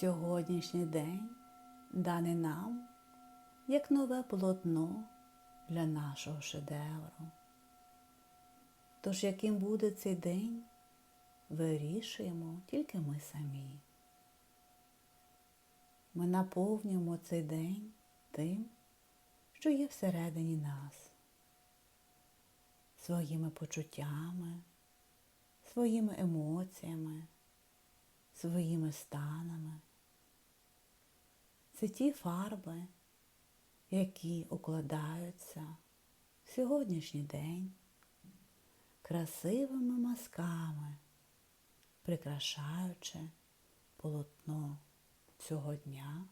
Сьогоднішній день даний нам як нове полотно для нашого шедевру. Тож яким буде цей день, вирішуємо тільки ми самі. Ми наповнюємо цей день тим, що є всередині нас, своїми почуттями, своїми емоціями, своїми станами. Це ті фарби, які укладаються в сьогоднішній день красивими мазками, прикрашаючи полотно цього дня,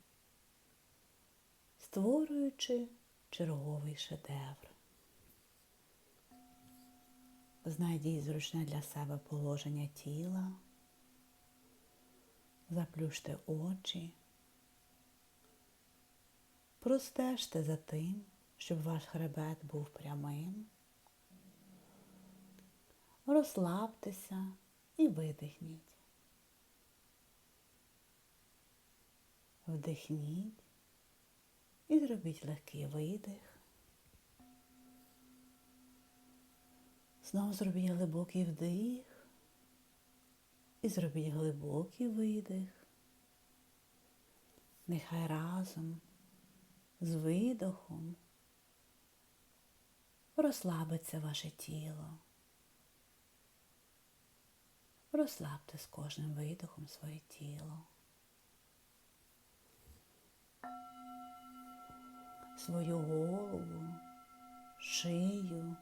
створюючи черговий шедевр. Знайдіть зручне для себе положення тіла, заплющте очі, простежте за тим, щоб ваш хребет був прямим. Розслабтеся і видихніть. Вдихніть і зробіть легкий видих. Знову зробіть глибокий вдих і зробіть глибокий видих. Нехай разом з видохом розслабиться ваше тіло. Розслабте з кожним видохом своє тіло. Свою голову, шию,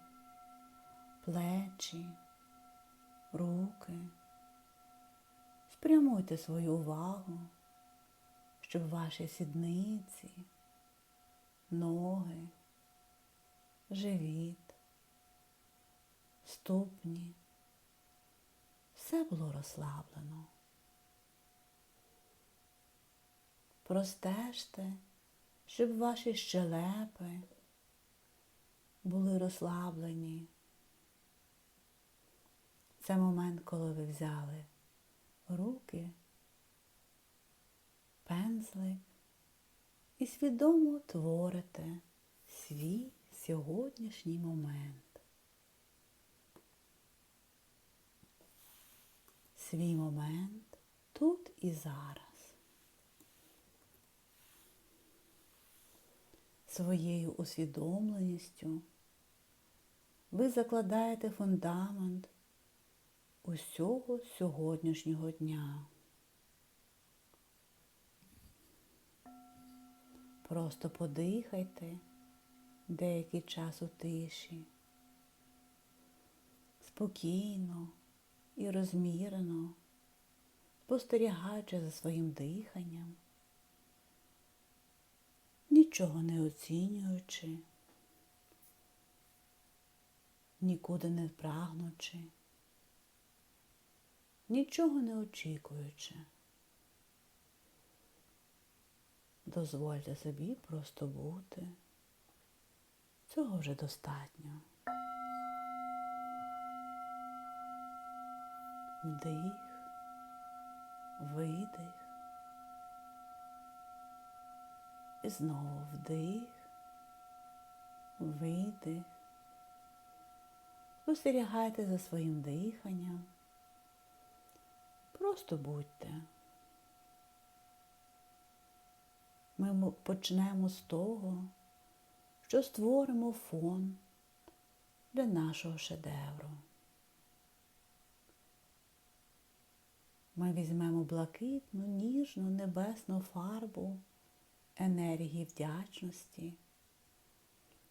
плечі, руки. Спрямуйте свою увагу, щоб ваші сідниці, ноги, живіт, ступні все було розслаблено. Простежте, щоб ваші щелепи були розслаблені. Це момент, коли ви взяли руки, пензлик і свідомо творите свій сьогоднішній момент. свій момент тут і зараз. Своєю усвідомленістю ви закладаєте фундамент усього сьогоднішнього дня. Просто подихайте деякий час у тиші, спокійно і розмірено, спостерігаючи за своїм диханням, нічого не оцінюючи, нікуди не прагнучи, нічого не очікуючи. Дозвольте собі просто бути. Цього вже достатньо. Вдих, видих. І знову вдих, видих. Спостерігайте за своїм диханням. Просто будьте. Ми почнемо з того, що створимо фон для нашого шедевру. Ми візьмемо блакитну, ніжну, небесну фарбу енергії вдячності,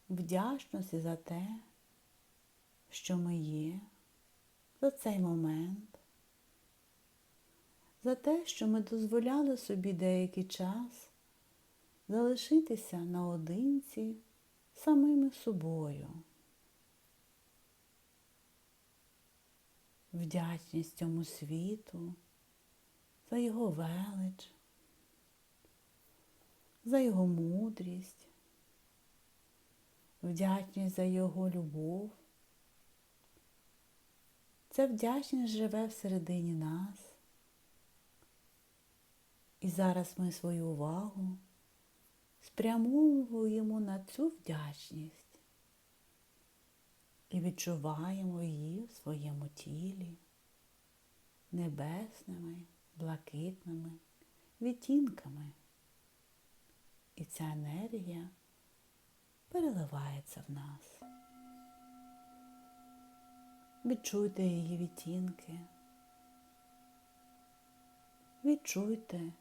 вдячності за те, що ми є, за цей момент, за те, що ми дозволяли собі деякий час залишитися наодинці самими собою. Вдячність цьому світу за його велич, за його мудрість, вдячність за його любов. Ця вдячність живе всередині нас. І зараз ми свою увагу спрямовуємо на цю вдячність і відчуваємо її в своєму тілі небесними, блакитними відтінками. І ця енергія переливається в нас. Відчуйте її відтінки. Відчуйте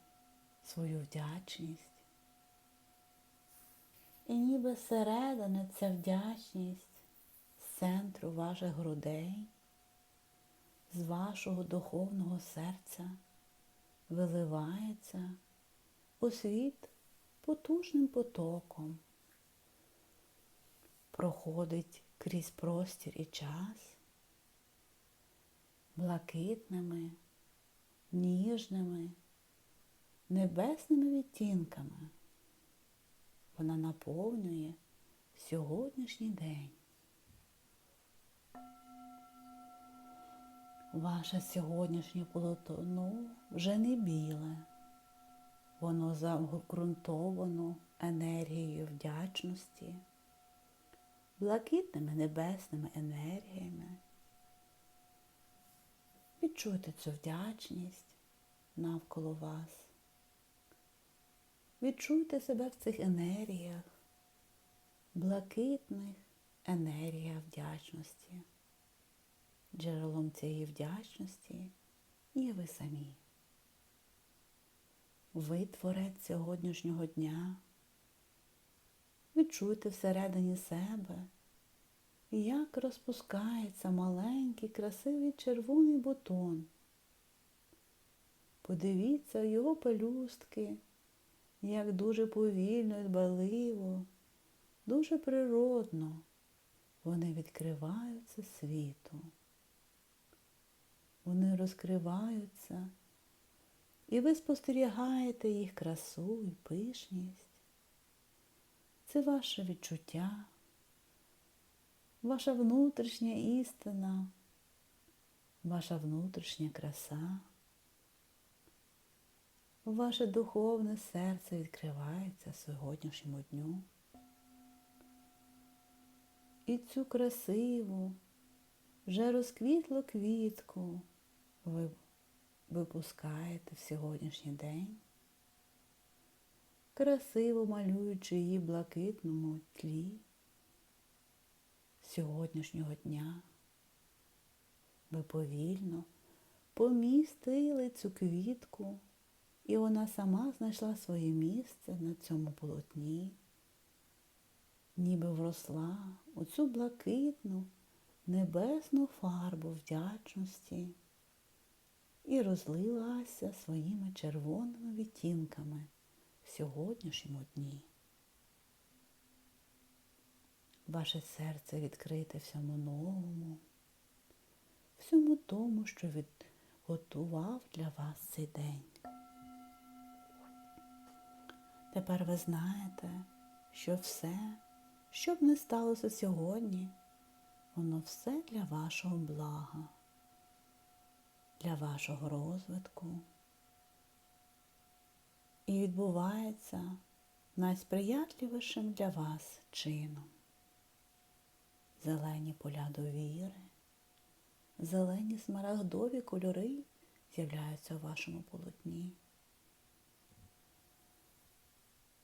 свою вдячність. І ніби зсередини ця вдячність з центру ваших грудей, з вашого духовного серця виливається у світ потужним потоком, проходить крізь простір і час блакитними, ніжними, небесними відтінками. Вона наповнює сьогоднішній день. Ваше сьогоднішнє полотно вже не біле, воно загрунтовано енергією вдячності, блакитними небесними енергіями. Відчуйте цю вдячність навколо вас. Відчуйте себе в цих енергіях, блакитних енергіях вдячності. Джерелом цієї вдячності є ви самі. Ви творець сьогоднішнього дня. Відчуйте всередині себе, як розпускається маленький красивий червоний бутон. Подивіться його пелюстки, як дуже повільно і дбаливо, дуже природно вони відкриваються світу. Вони розкриваються, і ви спостерігаєте їх красу і пишність. Це ваше відчуття, ваша внутрішня істина, ваша внутрішня краса. Ваше духовне серце відкривається сьогоднішньому дню. І цю красиву, вже розквітлу квітку ви випускаєте в сьогоднішній день, красиво малюючи її блакитному тлі сьогоднішнього дня. Ви повільно помістили цю квітку, і вона сама знайшла своє місце на цьому полотні, ніби вросла у цю блакитну небесну фарбу вдячності і розлилася своїми червоними відтінками в сьогоднішньому дні. Ваше серце відкрите всьому новому, всьому тому, що відготував для вас цей день. Тепер ви знаєте, що все, що б не сталося сьогодні, воно все для вашого блага, для вашого розвитку. І відбувається найсприятливішим для вас чином. Зелені поля довіри, зелені смарагдові кольори з'являються у вашому полотні.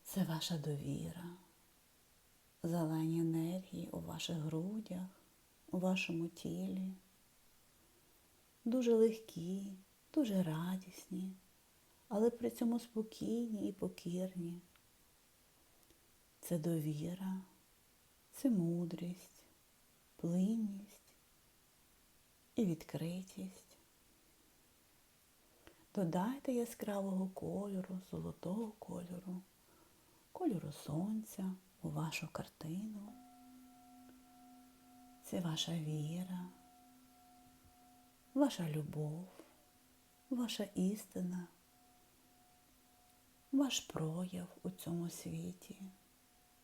Це ваша довіра, зелені енергії у ваших грудях, у вашому тілі. Дуже легкі, дуже радісні, але при цьому спокійні і покірні. Це довіра, це мудрість, плинність і відкритість. Додайте яскравого кольору, золотого кольору кольору сонця у вашу картину. Це ваша віра, ваша любов, ваша істина, ваш прояв у цьому світі.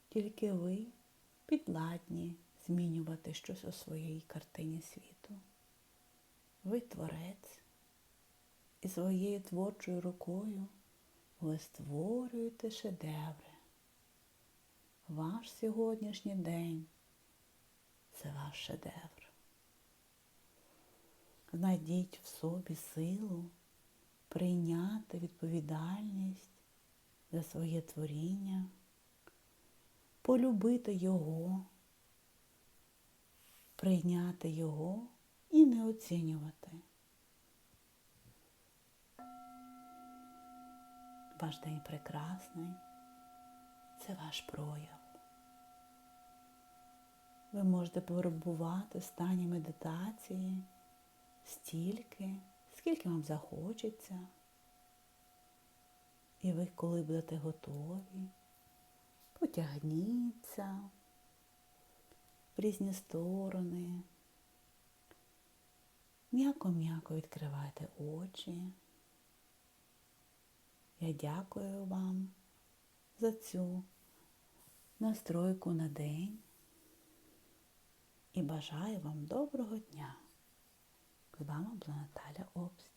Тільки ви підладні змінювати щось у своїй картині світу. Ви творець і своєю творчою рукою ви створюєте шедеври. Ваш сьогоднішній день це ваш шедевр. Знайдіть в собі силу прийняти відповідальність за своє творіння, полюбити його, прийняти його і не оцінювати. Ваш день прекрасний, це ваш прояв. Ви можете перебувати в стані медитації стільки, скільки вам захочеться. І ви, коли будете готові, потягніться в різні сторони. М'яко-м'яко відкривайте очі. Я дякую вам за цю настройку на день і бажаю вам доброго дня. З вами була Наталя Обст.